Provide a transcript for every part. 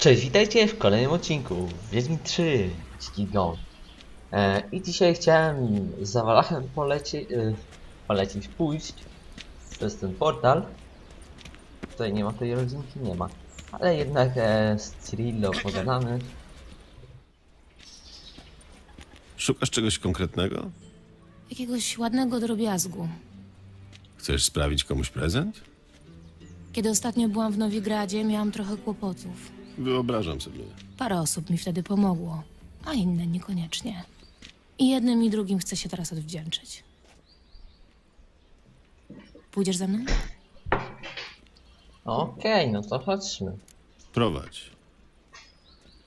Cześć, witajcie w kolejnym odcinku Wiedźmin 3 Dziki Gon. E, I dzisiaj chciałem za Walachem polecieć, e, polecieć, pójść przez ten portal. Tutaj nie ma tej rodzinki, nie ma. Ale jednak e, z Cirillo pogadamy. Szukasz czegoś konkretnego? Jakiegoś ładnego drobiazgu. Chcesz sprawić komuś prezent? Kiedy ostatnio byłam w Nowigradzie, miałam trochę kłopotów. Wyobrażam sobie. Parę osób mi wtedy pomogło, a inne niekoniecznie. I jednym i drugim chcę się teraz odwdzięczyć. Pójdziesz ze mną? Okej, no to chodźmy. Prowadź.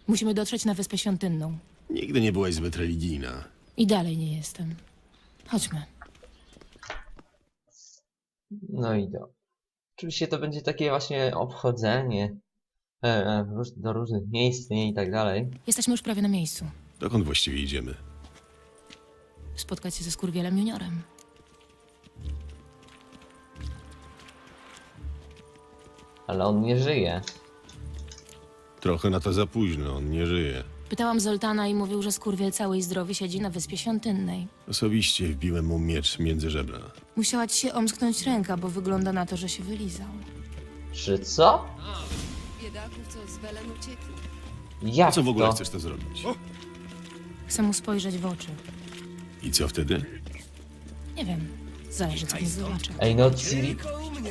Musimy dotrzeć na Wyspę Świątynną. Nigdy nie byłaś zbyt religijna. I dalej nie jestem. Chodźmy. No i do. Oczywiście to będzie takie właśnie obchodzenie e, e, róż- do różnych miejsc nie, i tak dalej. Jesteśmy już prawie na miejscu. Dokąd właściwie idziemy? Spotkać się ze Skurwielem Juniorem. Ale on nie żyje. Trochę na to za późno, on nie żyje. Pytałam Zoltana i mówił, że Skurwiel cały i zdrowy siedzi na Wyspie Świątynnej. Osobiście wbiłem mu miecz między żebra. Musiała ci się omsknąć ręka, bo wygląda na to, że się wylizał. Czy co? Biedaków, co z Welen uciekli. Jak co w ogóle to? chcesz to zrobić? Chcę mu spojrzeć w oczy. I co wtedy? Nie wiem. Zależy, co mi zobaczę. Ej no Ciri,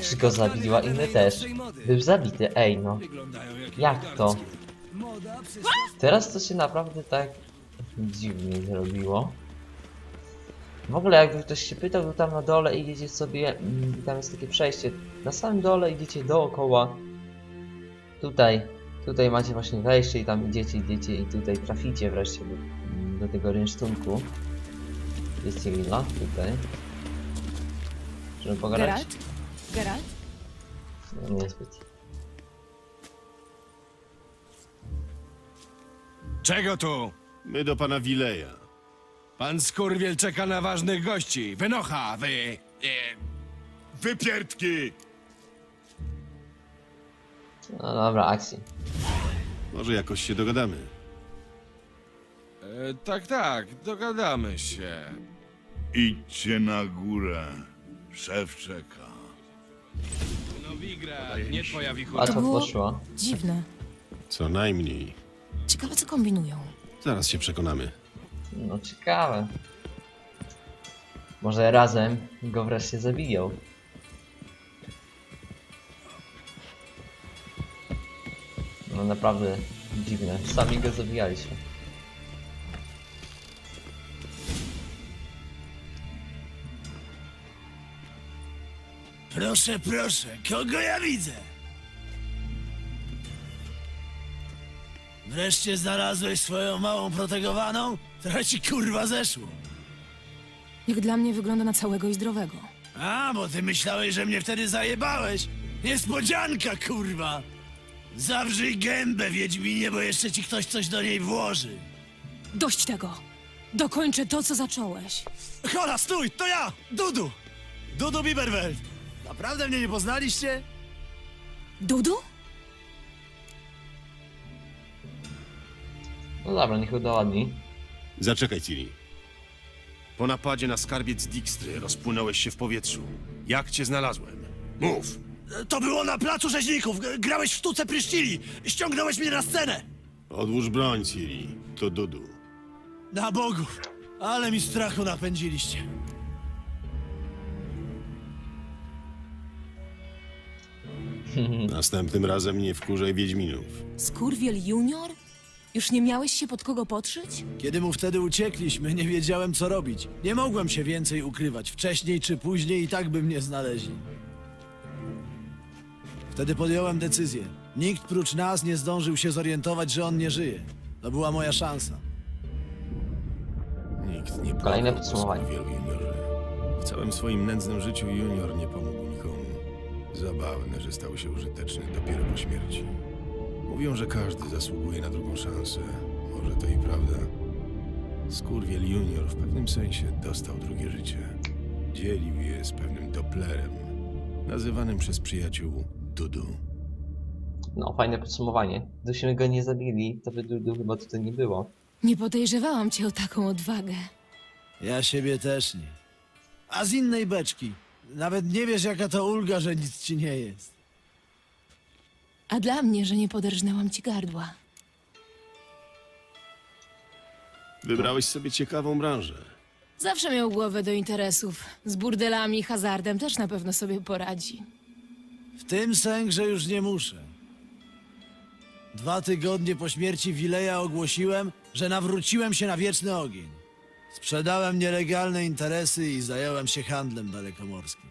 czy go zabiła? Inny też. Był zabity, ej no. Jak to? Teraz to się naprawdę tak dziwnie zrobiło. W ogóle jakby ktoś się pytał, to tam na dole idziecie sobie, mm, tam jest takie przejście. Na samym dole idziecie dookoła. Tutaj, tutaj macie właśnie wejście i tam idziecie, idziecie i tutaj traficie wreszcie do, do tego rynsztunku. Jest Cyrilla, tutaj. Żeby pogadać? Geralt? Geralt? No, niezbyt. Czego tu? My do pana Wileja. Pan Skurwiel czeka na ważnych gości. Wynocha, wy... E, wypierdki! No dobra, akcji. Może jakoś się dogadamy. E, tak, tak, dogadamy się. Idźcie na górę. Szef czeka. Nowigra, nie twoja wichura. Łatwo było- poszło. Dziwne. Co najmniej. Ciekawe, co kombinują. Zaraz się przekonamy. No ciekawe. Może razem go wreszcie zabiją. No naprawdę dziwne. Sami go zabijaliśmy. Proszę, proszę, kogo ja widzę? Wreszcie znalazłeś swoją małą protegowaną? Trochę ci kurwa zeszło. Jak dla mnie wygląda na całego i zdrowego. A, bo ty myślałeś, że mnie wtedy zajebałeś. Niespodzianka, kurwa. Zawrzyj gębę, Wiedźminie, bo jeszcze ci ktoś coś do niej włoży. Dość tego! Dokończę to, co zacząłeś. Hola, stój, to ja, Dudu. Dudu Biberwelt. Naprawdę mnie nie poznaliście? Dudu? No dobra, niech udowadni. Zaczekaj, Ciri. Po napadzie na skarbiec Dijkstry rozpłynąłeś się w powietrzu. Jak cię znalazłem? Mów! To było na placu rzeźników. Grałeś w sztuce pryszcili. Ściągnąłeś mnie na scenę. Odłóż broń, Ciri. To Dudu. Na Bogu, ale mi strachu napędziliście. Następnym razem nie wkurzaj Wiedźminów. Skurwiel Junior? Już nie miałeś się pod kogo podszyć? Kiedy mu wtedy uciekliśmy, nie wiedziałem co robić. Nie mogłem się więcej ukrywać. Wcześniej czy później i tak by mnie znaleźli. Wtedy podjąłem decyzję. Nikt prócz nas nie zdążył się zorientować, że on nie żyje. To była moja szansa. Nikt nie Kolejne płakał po podsumowanie. Juniorze. W całym swoim nędznym życiu Junior nie pomógł nikomu. Zabawne, że stał się użyteczny dopiero po śmierci. Mówią, że każdy zasługuje na drugą szansę. Może to i prawda. Skurwiel Junior w pewnym sensie dostał drugie życie. Dzielił je z pewnym Dopplerem, nazywanym przez przyjaciół Dudu. No, fajne podsumowanie. Gdybyśmy go nie zabili, to by Dudu chyba tutaj nie było. Nie podejrzewałam cię o taką odwagę. Ja siebie też nie. A z innej beczki. Nawet nie wiesz, jaka to ulga, że nic ci nie jest. A dla mnie, że nie poderżnęłam ci gardła. Wybrałeś sobie ciekawą branżę. Zawsze miał głowę do interesów. Z burdelami i hazardem też na pewno sobie poradzi. W tym sęk, że już nie muszę. Dwa tygodnie po śmierci Wileja ogłosiłem, że nawróciłem się na wieczny ogień. Sprzedałem nielegalne interesy i zająłem się handlem dalekomorskim.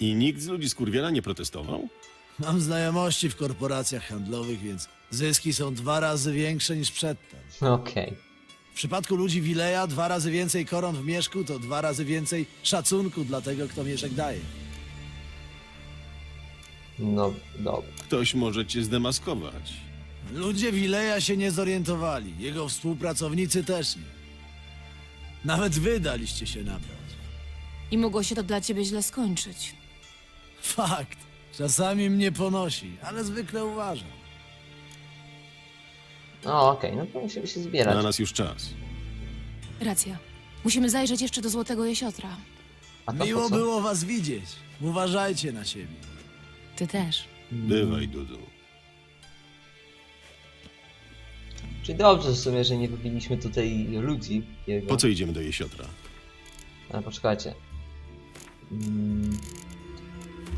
I nikt z ludzi Skurwiela nie protestował? Mam znajomości w korporacjach handlowych, więc zyski są dwa razy większe niż przedtem. Okej. W przypadku ludzi Wileja dwa razy więcej koron w mieszku to dwa razy więcej szacunku dla tego, kto mieszek daje. No, dobra. Ktoś może cię zdemaskować. Ludzie Wileja się nie zorientowali, jego współpracownicy też nie. Nawet wy daliście się nabrać. I mogło się to dla ciebie źle skończyć. Fakt. Czasami mnie ponosi, ale zwykle uważam. No, okej, no to musimy się zbierać. Na nas już czas. Racja. Musimy zajrzeć jeszcze do Złotego Jesiotra. A to po Miło co? było was widzieć. Uważajcie na siebie. Ty też. Bywaj, Dudu. Czyli dobrze w sumie, że nie wybiliśmy tutaj ludzi. Jego. Po co idziemy do Jesiotra? Ale poczekajcie. Mm,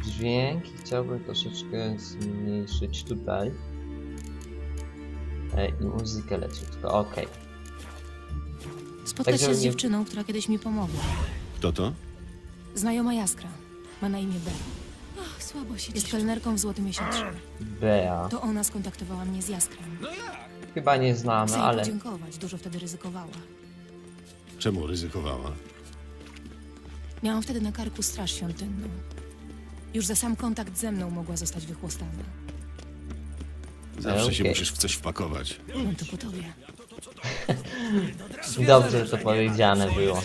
Dźwięk chciałbym troszeczkę zmniejszyć tutaj. E, I muzykę leciutko, okej. Spotkać Tak, się z nie- dziewczyną, która kiedyś mi pomogła. Kto to? Znajoma Jaskra. Ma na imię Bea. Słabo się Jest kelnerką w Złotym Jesiotrze. Bea. To ona skontaktowała mnie z Jaskrem. Chyba nie znamy, Chcę jej ale... podziękować. Dużo wtedy ryzykowała. Czemu ryzykowała? Miałam wtedy na karku straż świątynną. Już za sam kontakt ze mną mogła zostać wychłostana. Zawsze się Okej. musisz w coś wpakować. Mam to po tobie. Dobrze to powiedziane było.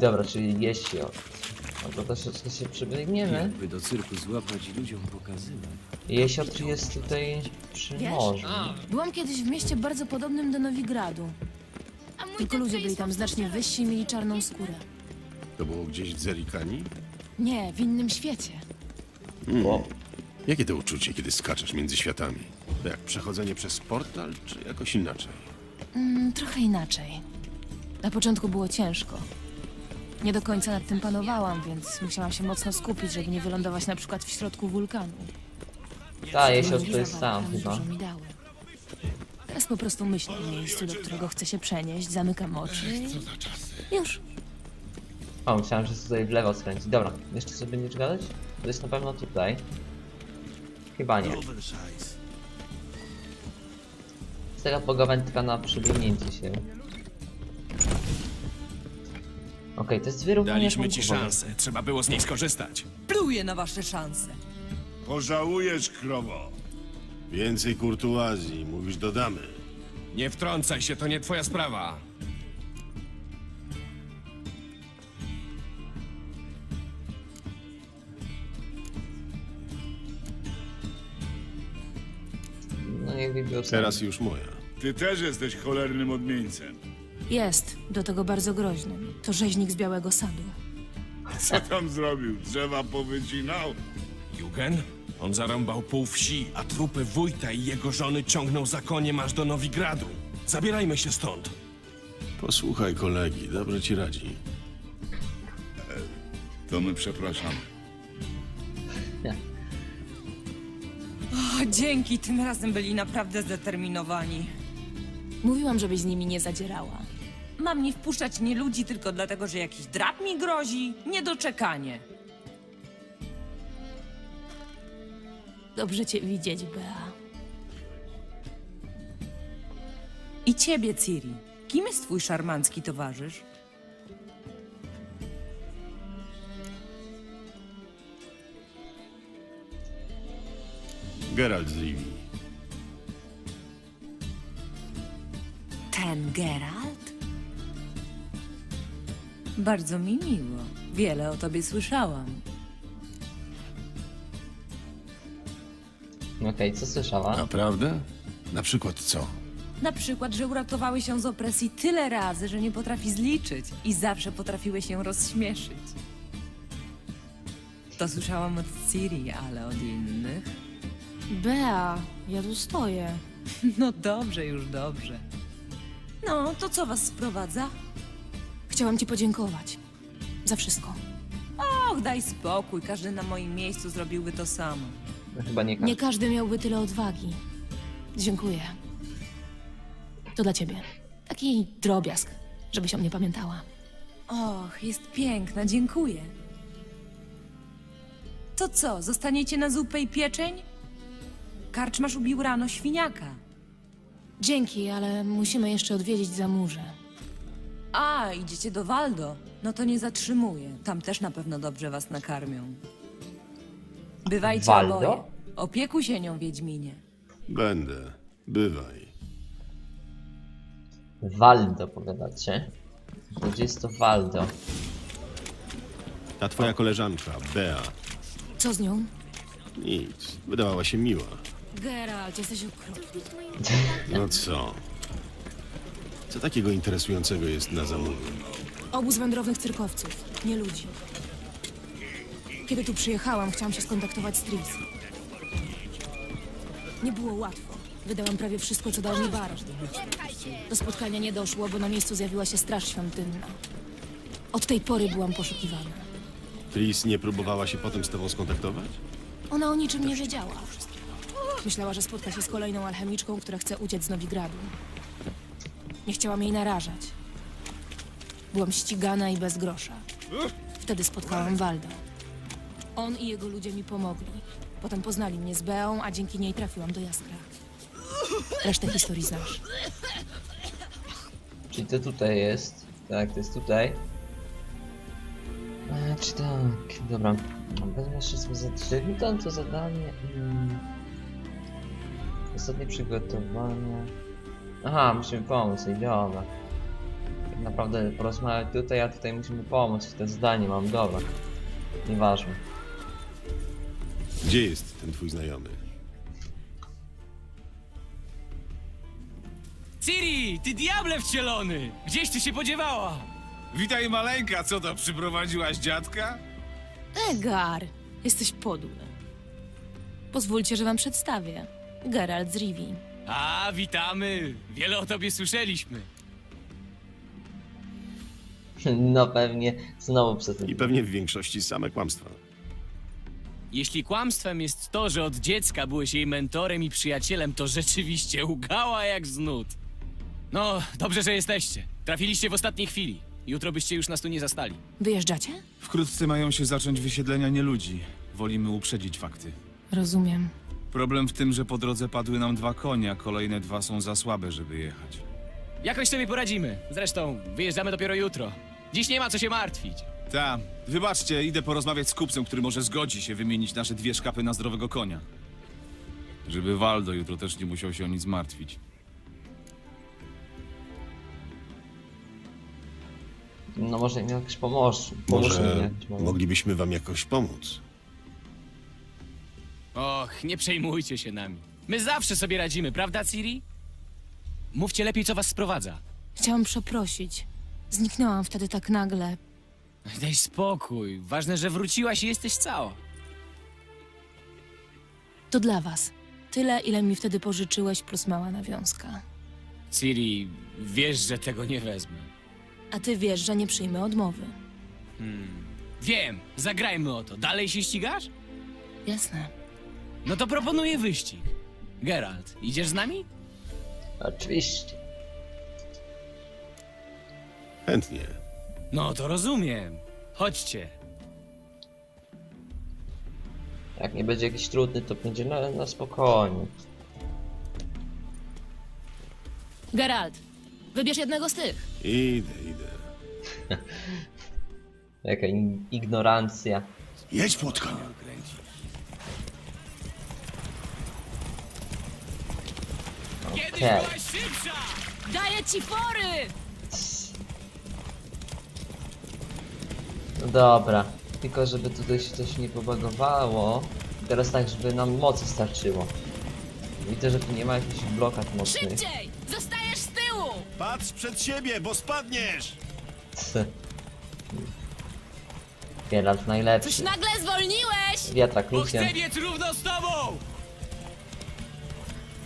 Dobra, czyli jesiot. No to troszeczkę się przebiegniemy. By do cyrku złapać i ludziom pokazywać. Jesiotr jest tutaj przy Wiesz? morzu. Byłam kiedyś w mieście bardzo podobnym do Nowigradu. Tylko ludzie byli tam znacznie wyżsi i mieli czarną skórę. To było gdzieś w Zerikani? Nie, w innym świecie. O, Jakie to uczucie, kiedy skaczesz między światami? To jak przechodzenie przez portal, czy jakoś inaczej? Mm, trochę inaczej. Na początku było ciężko. Nie do końca nad tym panowałam, więc musiałam się mocno skupić, żeby nie wylądować na przykład w środku wulkanu. ta Drzwi to jest sam chyba. Dużo mi dały. Teraz po prostu myślę o miejscu, do którego chcę się przenieść, zamykam oczy i... Już. O, myślałem, że tutaj w lewo skręci. Dobra, jeszcze sobie będziesz gadać? To jest na pewno tutaj. Chyba nie. Z tego pogawędka na przebiegnięcie się. To jest wyrównanie Daliśmy ci szansę, trzeba było z niej skorzystać. Pluję na wasze szanse. Pożałujesz, krowo. Więcej kurtuazji, mówisz, dodamy. Nie wtrącaj się, to nie twoja sprawa. No niech wybił Teraz już moja. Ty też jesteś cholernym odmieńcem. Jest, do tego bardzo groźnym. To rzeźnik z Białego Sadu. Co tam zrobił? Drzewa powycinał? Jugen? On zarąbał pół wsi, a trupy wójta i jego żony ciągnął za koniem aż do Nowigradu. Zabierajmy się stąd. Posłuchaj kolegi, dobrze ci radzi. To my przepraszamy. O, dzięki, tym razem byli naprawdę zdeterminowani. Mówiłam, żebyś z nimi nie zadzierała. Mam nie wpuszczać nie ludzi tylko dlatego, że jakiś drap mi grozi? Niedoczekanie. Dobrze cię widzieć, Bea. I ciebie, Ciri. Kim jest twój szarmancki towarzysz? Geralt z Rivii. Ten Geralt? Bardzo mi miło. Wiele o tobie słyszałam. Okej, co słyszała? Naprawdę? Na przykład co? Na przykład, że uratowałeś się z opresji tyle razy, że nie potrafi zliczyć i zawsze potrafiłeś się rozśmieszyć. To słyszałam od Ciri, ale od innych. Bea, ja tu stoję. No dobrze, już dobrze. No, to co was sprowadza? Chciałam ci podziękować. Za wszystko. Och, daj spokój, każdy na moim miejscu zrobiłby to samo. No, chyba nie każdy. Nie każdy miałby tyle odwagi. Dziękuję. To dla ciebie. Taki drobiazg, żebyś o mnie pamiętała. Och, jest piękna, dziękuję. To co, zostaniecie na zupę i pieczeń? Karczmasz ubił rano świniaka. Dzięki, ale musimy jeszcze odwiedzić zamurze. A, idziecie do Waldo. No to nie zatrzymuję. Tam też na pewno dobrze was nakarmią. Bywajcie Waldo? oboje. Opiekuj się nią, Wiedźminie. Będę. Bywaj. Waldo, powiadacie? Gdzie jest to Waldo? Ta twoja koleżanka, Bea. Co z nią? Nic. Wydawała się miła. Geralt, jesteś okropny. No co? Co takiego interesującego jest na zamówieniu? Obóz wędrownych cyrkowców, nie ludzi. Kiedy tu przyjechałam, chciałam się skontaktować z Tris. Nie było łatwo. Wydałam prawie wszystko, co dał mi baron. Do spotkania nie doszło, bo na miejscu zjawiła się straż świątynna. Od tej pory byłam poszukiwana. Tris nie próbowała się potem z tobą skontaktować? Ona o niczym nie wiedziała. Myślała, że spotka się z kolejną alchemiczką, która chce uciec z Nowigradu. Nie chciałam jej narażać. Byłam ścigana i bez grosza. Wtedy spotkałam Walda. On i jego ludzie mi pomogli. Potem poznali mnie z Beą, a dzięki niej trafiłam do Jaskra. Resztę historii znasz. Czyli to tutaj jest. Tak, to jest tutaj. E, czy tak, dobra. Wezmę jeszcze sobie za trzy. No to zadanie. Mm. Ostatnie przygotowanie. Aha, musimy pomóc, i dobra. Tak naprawdę porozmawiać tutaj, a tutaj musimy pomóc. To zdanie mam, dobra. Nieważne. Gdzie jest ten twój znajomy? Ciri, ty diable wcielony! Gdzieś ty się podziewała? Witaj maleńka, co to, przyprowadziłaś dziadka? Egar, jesteś podły. Pozwólcie, że wam przedstawię. Geralt z Rivii. A, witamy! Wiele o tobie słyszeliśmy. No pewnie znowu. I pewnie w większości same kłamstwa. Jeśli kłamstwem jest to, że od dziecka byłeś jej mentorem i przyjacielem, to rzeczywiście ugała jak z nut. No, dobrze, że jesteście. Trafiliście w ostatniej chwili. Jutro byście już nas tu nie zastali. Wyjeżdżacie? Wkrótce mają się zacząć wysiedlenia nieludzi. Wolimy uprzedzić fakty. Rozumiem. Problem w tym, że po drodze padły nam dwa konie, a kolejne dwa są za słabe, żeby jechać. Jakoś sobie poradzimy. Zresztą, wyjeżdżamy dopiero jutro. Dziś nie ma co się martwić. Ta, wybaczcie, idę porozmawiać z kupcem, który może zgodzi się wymienić nasze dwie szkapy na zdrowego konia. Żeby Waldo jutro też nie musiał się o nic martwić. No może im jakoś pomóż. Pomóż mi Może może. moglibyśmy wam jakoś pomóc? Och, nie przejmujcie się nami. My zawsze sobie radzimy, prawda, Ciri? Mówcie lepiej, co was sprowadza. Chciałam przeprosić. Zniknęłam wtedy tak nagle. Daj spokój. Ważne, że wróciłaś i jesteś cała. To dla was. Tyle, ile mi wtedy pożyczyłeś, plus mała nawiązka. Ciri, wiesz, że tego nie wezmę. A ty wiesz, że nie przyjmę odmowy. Wiem, zagrajmy o to. Dalej się ścigasz? Jasne. No to proponuję wyścig. Geralt, idziesz z nami? Oczywiście. Chętnie. No to rozumiem. Chodźcie. Jak nie będzie jakiś trudny, to będzie na, na spokojnie. Geralt, wybierz jednego z tych. Idę, idę. Jaka in- ignorancja. Jedź, płotka. Okej. byłaś szybsza! Daję ci fory! No dobra. Tylko żeby tutaj się coś nie pobagowało. Teraz tak, żeby nam mocy starczyło. Widzę, że tu nie ma jakichś blokad mocnych. Szybciej! Zostajesz z tyłu! Patrz przed siebie, bo spadniesz! Geralt Coś najlepszy. nagle zwolniłeś! Wiatrak biec równo z tobą!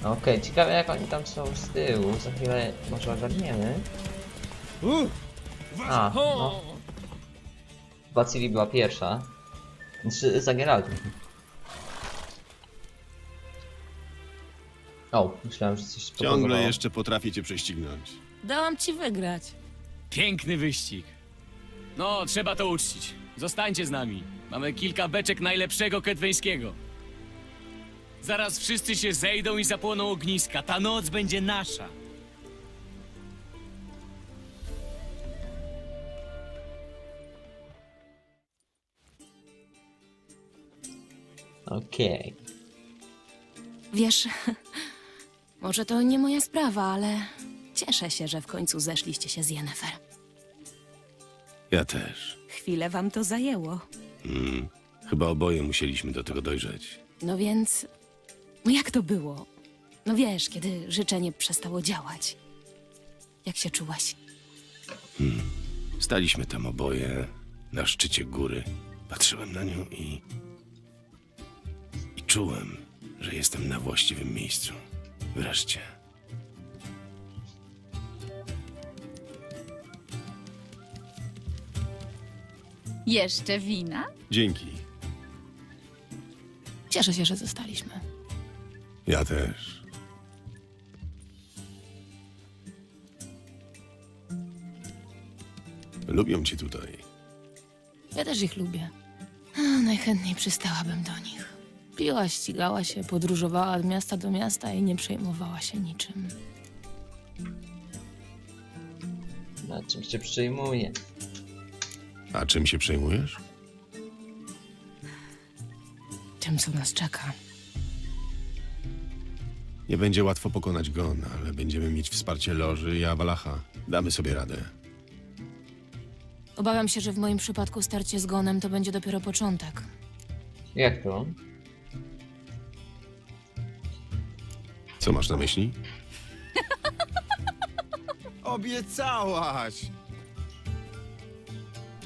Okej, ciekawe jak oni tam są z tyłu. Za chwilę może ogarniemy. A, no. Chyba Ciri była pierwsza. Znaczy, za Geraltem. O, myślałem, że coś Ciągle spowodowało. jeszcze potrafię cię prześcignąć. Dałam ci wygrać. Piękny wyścig. No, trzeba to uczcić. Zostańcie z nami. Mamy kilka beczek najlepszego kedweńskiego. Zaraz wszyscy się zejdą i zapłoną ogniska. Ta noc będzie nasza. Okej. Wiesz, może to nie moja sprawa, ale cieszę się, że w końcu zeszliście się z Yennefer. Ja też. Chwilę wam to zajęło. Chyba oboje musieliśmy do tego dojrzeć. No więc, no jak to było? No wiesz, kiedy życzenie przestało działać. Jak się czułaś? Staliśmy tam oboje, na szczycie góry. Patrzyłem na nią i... I czułem, że jestem na właściwym miejscu. Wreszcie. Jeszcze wina? Dzięki. Cieszę się, że zostaliśmy. Ja też. Lubią cię tutaj. Ja też ich lubię. A, najchętniej przystałabym do nich. Piła, ścigała się, podróżowała od miasta do miasta i nie przejmowała się niczym. Na czym się przyjmuje? A czym się przejmujesz? Tym, co nas czeka. Nie będzie łatwo pokonać Gon, ale będziemy mieć wsparcie Loży i Awalacha. Damy sobie radę. Obawiam się, że w moim przypadku starcie z Gonem to będzie dopiero początek. Jak to? Co masz na myśli? Obiecałaś!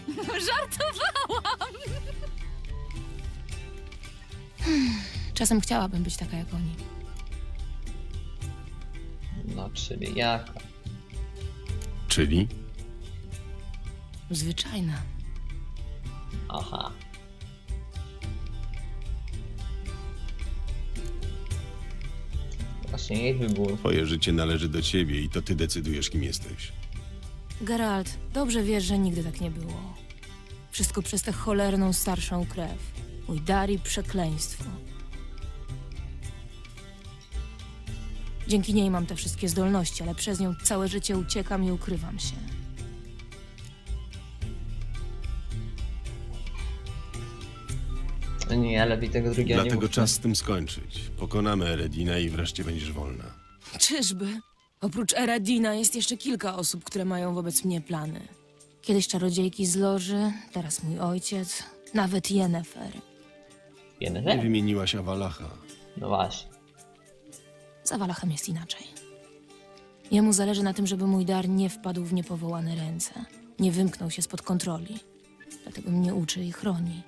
Czasem chciałabym być taka jak oni. No, czyli jaka? Czyli? Zwyczajna. Aha. Właśnie jej wybór. Twoje życie należy do ciebie i to ty decydujesz, kim jesteś. Geralt, dobrze wiesz, że nigdy tak nie było. Wszystko przez tę cholerną starszą krew. Mój dar i przekleństwo. Dzięki niej mam te wszystkie zdolności, ale przez nią całe życie uciekam i ukrywam się. Nie, lepiej tego drugiego nie Dlatego czas z tym skończyć. Pokonamy Eredina i wreszcie będziesz wolna. Czyżby? Oprócz Eradina jest jeszcze kilka osób, które mają wobec mnie plany. Kiedyś czarodziejki z Loży, teraz mój ojciec, nawet Yennefer. Nie Yennefer? wymieniłaś Awalacha. No właśnie. Z Awalachem jest inaczej. Jemu zależy na tym, żeby mój dar nie wpadł w niepowołane ręce, nie wymknął się spod kontroli. Dlatego mnie uczy i chroni.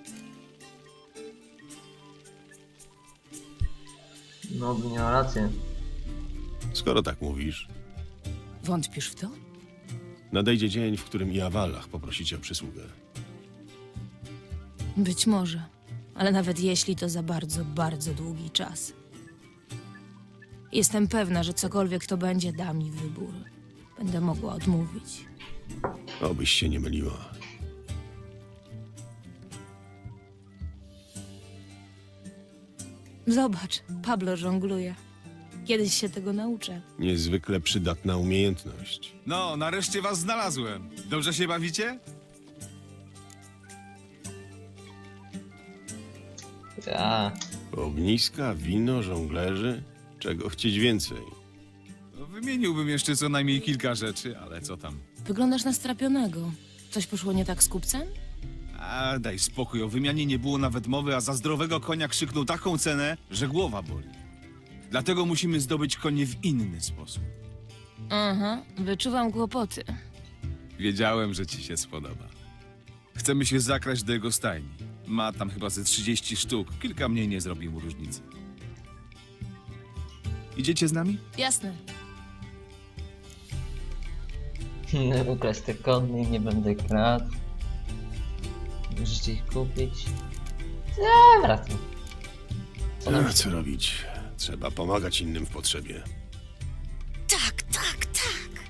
No, miała rację. Skoro tak mówisz, Wątpisz w to? nadejdzie dzień, w którym i Awalach poprosi cię o przysługę. Być może, ale nawet jeśli to za bardzo, bardzo długi czas. Jestem pewna, że cokolwiek to będzie, da mi wybór. Będę mogła odmówić. Obyś się nie myliła. Zobacz, Pablo żongluje. Kiedyś się tego nauczę. Niezwykle przydatna umiejętność. No, nareszcie was znalazłem. Dobrze się bawicie? A, Ogniska, wino, żonglerzy? Czego chcieć więcej? No, wymieniłbym jeszcze co najmniej kilka rzeczy, ale co tam. Wyglądasz na strapionego. Coś poszło nie tak z kupcem? A daj spokój, o wymianie nie było nawet mowy, a za zdrowego konia krzyknął taką cenę, że głowa boli. Dlatego musimy zdobyć konie w inny sposób. Aha, wyczuwam kłopoty. Wiedziałem, że ci się spodoba. Chcemy się zakraść do jego stajni. Ma tam chyba ze 30 sztuk. Kilka mniej nie zrobi mu różnicy. Idziecie z nami? Jasne. Ukraść te kony, nie będę kradł. Możecie ich kupić. Dobra, to. Co nam co robić? Trzeba pomagać innym w potrzebie. Tak, tak, tak.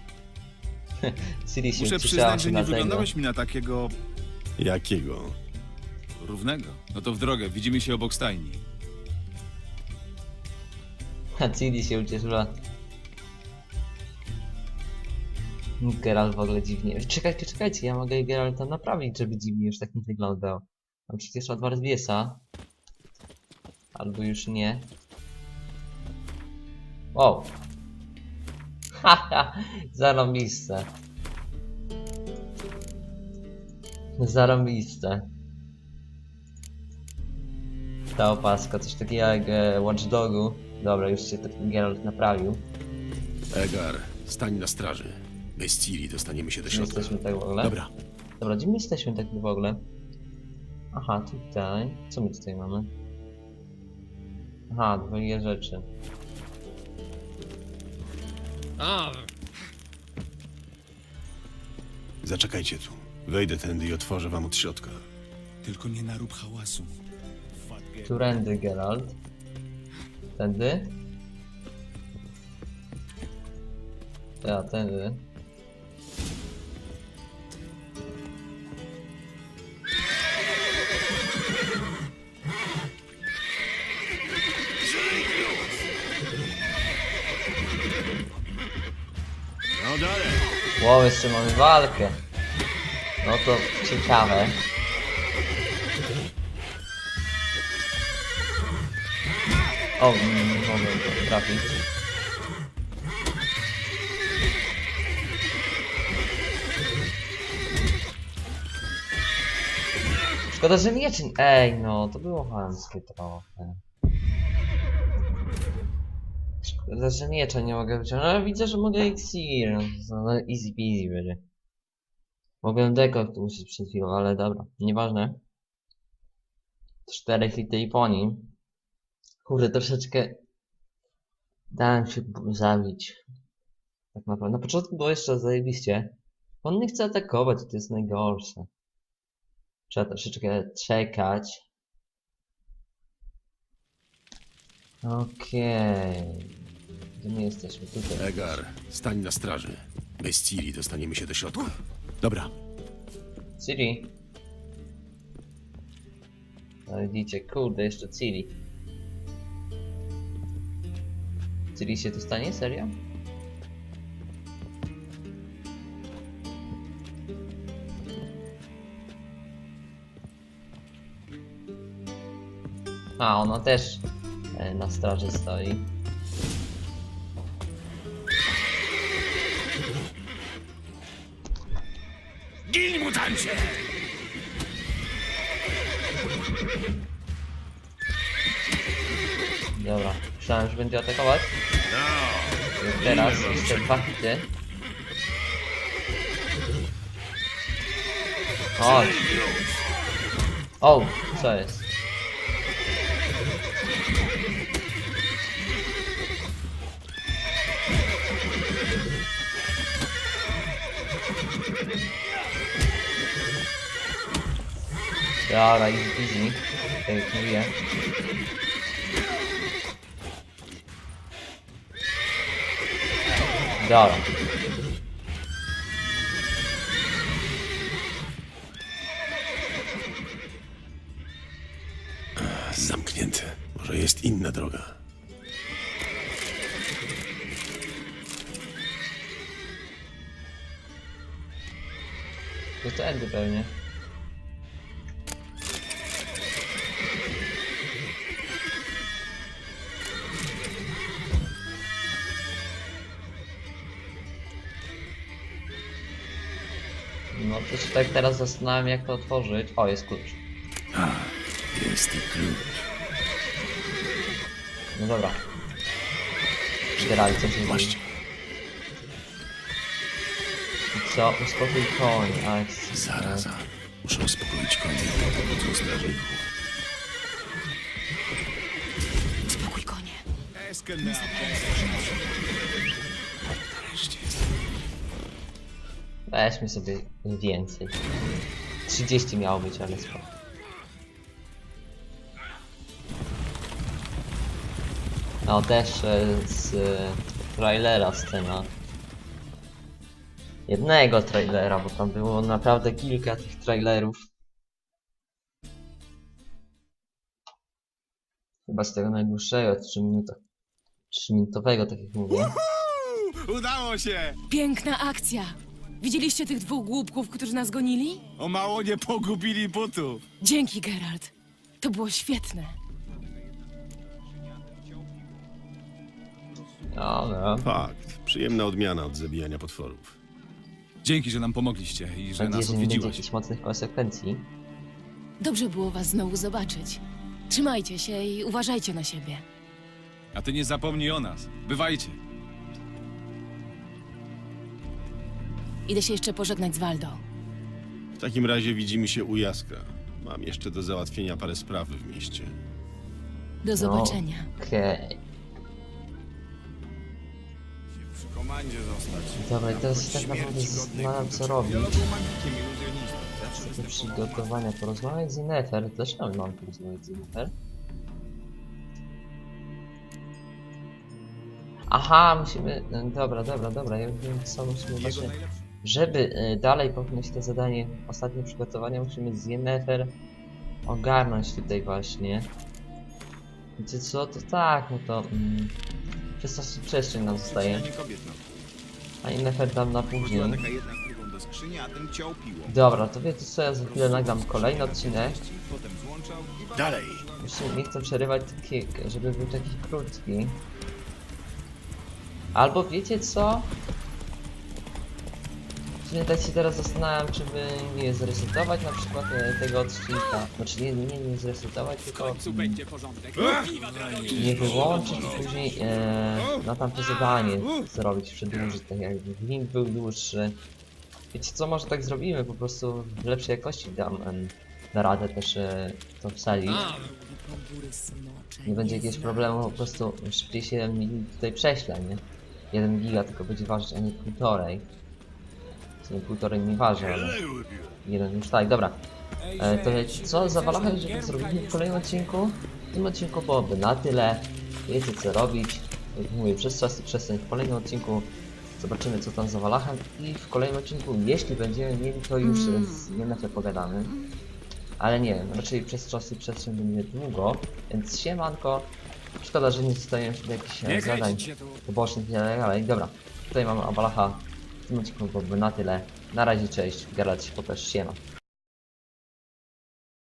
Się Muszę przyznać, że nie wyglądałeś mi na takiego Jakiego? równego. No to w drogę, widzimy się obok stajni. A Ciri się ucieszyła. Geralt w ogóle dziwnie. Czekajcie, czekajcie, ja mogę Geralta naprawić, żeby dziwnie już tak nie wyglądał. A przecież od Warwiesa. Albo już nie. Wow. Haha, zarąbiste. Zarąbiste. Ta opaska, coś takiego jak e, Watch Dogu. Dobra, już się ten Geralt naprawił. Egar, stań na straży. Bez Ciri dostaniemy się do Gdzie środka. jesteśmy tak w ogóle? Dobra. Dobra, gdzie my jesteśmy tak w ogóle? Aha, tutaj. Co my tutaj mamy? Aha, dwoje rzeczy. Zaczekajcie tu. Wejdę tędy i otworzę wam od środka. Tylko nie narób hałasu. Którędy, Geralt? Tędy? Ja, tędy. No dalej! Wow, jeszcze mamy walkę. No to ciekawe. O, mogę to trafić. Szkoda, że mieczy... Ej, no, to było chamskie trochę. Szkoda, że miecza nie mogę wyciągnąć, ale widzę, że mogę Xir, no, no, easy peasy będzie. Mogłem deko tu użyć przed chwilą, ale dobra, nieważne. Cztery hity i po nim. Kurde, troszeczkę dałem się zabić. Tak naprawdę. Na początku było jeszcze zajebiście. On nie chce atakować, to jest najgorsze. Trzeba troszeczkę czekać. Okej. Gdzie my jesteśmy? Tutaj. Egar, stań na straży. Bez Ciri dostaniemy się do środka. Dobra. Ciri. No widzicie, kurde, jeszcze Ciri. Ciri się tu stanie? Serio? A, ona też e, na straży stoi. Gin, mutancie! Dobra, myślałem, że będzie atakować. Teraz jeszcze dwa hity. O! Co jest? Dobra, easy peasy. Tak jak mówię. Dobra. Zamknięte. To się tak teraz zastanawiam jak to otworzyć. O, jest klucz. Jest i klucz. No dobra. Zbierali coś z Właśnie. I co? Uspokój koń, a jak- Zaraza. Muszę uspokoić konie, bo powodzą strażników. Spokój konie. Weźmy sobie więcej. 30 miało być, ale spoko. No też e, z e, trailera scena. Jednego trailera, bo tam było naprawdę kilka tych trailerów. Chyba z tego najdłuższego, 3 minuta. 3 minutowego, tak jak mówię. Udało się! Piękna akcja! Widzieliście tych dwóch głupków, którzy nas gonili? O mało nie pogubili butów. Dzięki, Geralt. To było świetne. Dobra. Fakt. Przyjemna odmiana od zabijania potworów. Dzięki, że nam pomogliście i że Mam nadzieję, nas że nie będzie odwiedziłeś. jakichś mocnych konsekwencji. Dobrze było was znowu zobaczyć. Trzymajcie się i uważajcie na siebie. A ty nie zapomnij o nas. Bywajcie. Idę się jeszcze pożegnać z Waldo. W takim razie widzimy się u Jaskra. Mam jeszcze do załatwienia parę spraw w mieście. Do zobaczenia. Okej. Przy komandzie zostać. Dobra, i teraz tak naprawdę zastanawiam co robić. Zawsze Do przygotowania porozmawiać z Yennefer. Dlaczego mam porozmawiać z Yennefer? Aha, musimy... no Dobra, dobra, dobra, ja wiem co musimy właśnie... Żeby y, dalej pokonać to zadanie ostatnie przygotowania, musimy z Yennefer ogarnąć tutaj właśnie. Wiecie co, to tak, no to... Mm, przez to przestrzeń nam zostaje. kobiet. A Yennefer dam na później. jedna drugą do skrzyni, a ten ciął piło. Dobra, to wiecie co, ja za chwilę nagram kolejny odcinek. Potem złączał i Dalej! Już nie chcę przerywać taki, żeby był taki krótki. Albo wiecie co? Sumie tak się teraz zastanawiam, czy by nie zresetować na przykład e, tego odcinka. Znaczy nie, nie, nie zresetować, tylko mm, nie wyłączyć i później e, na tamte zadanie zrobić, przedłużyć, tak jakby link był dłuższy. Wiecie co, może tak zrobimy, po prostu w lepszej jakości dam em, na radę też e, to wsadzić. Nie będzie jakiegoś problemu, po prostu szybciej się mi tutaj prześlę, nie? 1 giga tylko będzie ważyć, a nie półtorej. Sumie półtorej nie waży, ale... Jeden już tak, dobra. E, to wiecie co, zawalamy, że tak zrobimy w kolejnym odcinku? W tym odcinku byłoby na tyle. Wiecie co robić. Jak mówię, przez czas i przestań w kolejnym odcinku zobaczymy co tam za Walachem i w kolejnym odcinku, jeśli będziemy mieli, to już mm. z Yennefer pogadamy. Ale nie wiem, raczej przez czas i przestrzeń będzie długo, więc siemanko. Szkoda, że nie dostajemy jakichś e, zadań pobocznych i tak dalej. Dobra, tutaj mamy Abalacha. Odcinku byłoby na tyle. Na razie, cześć. Garać się pokaż, siema.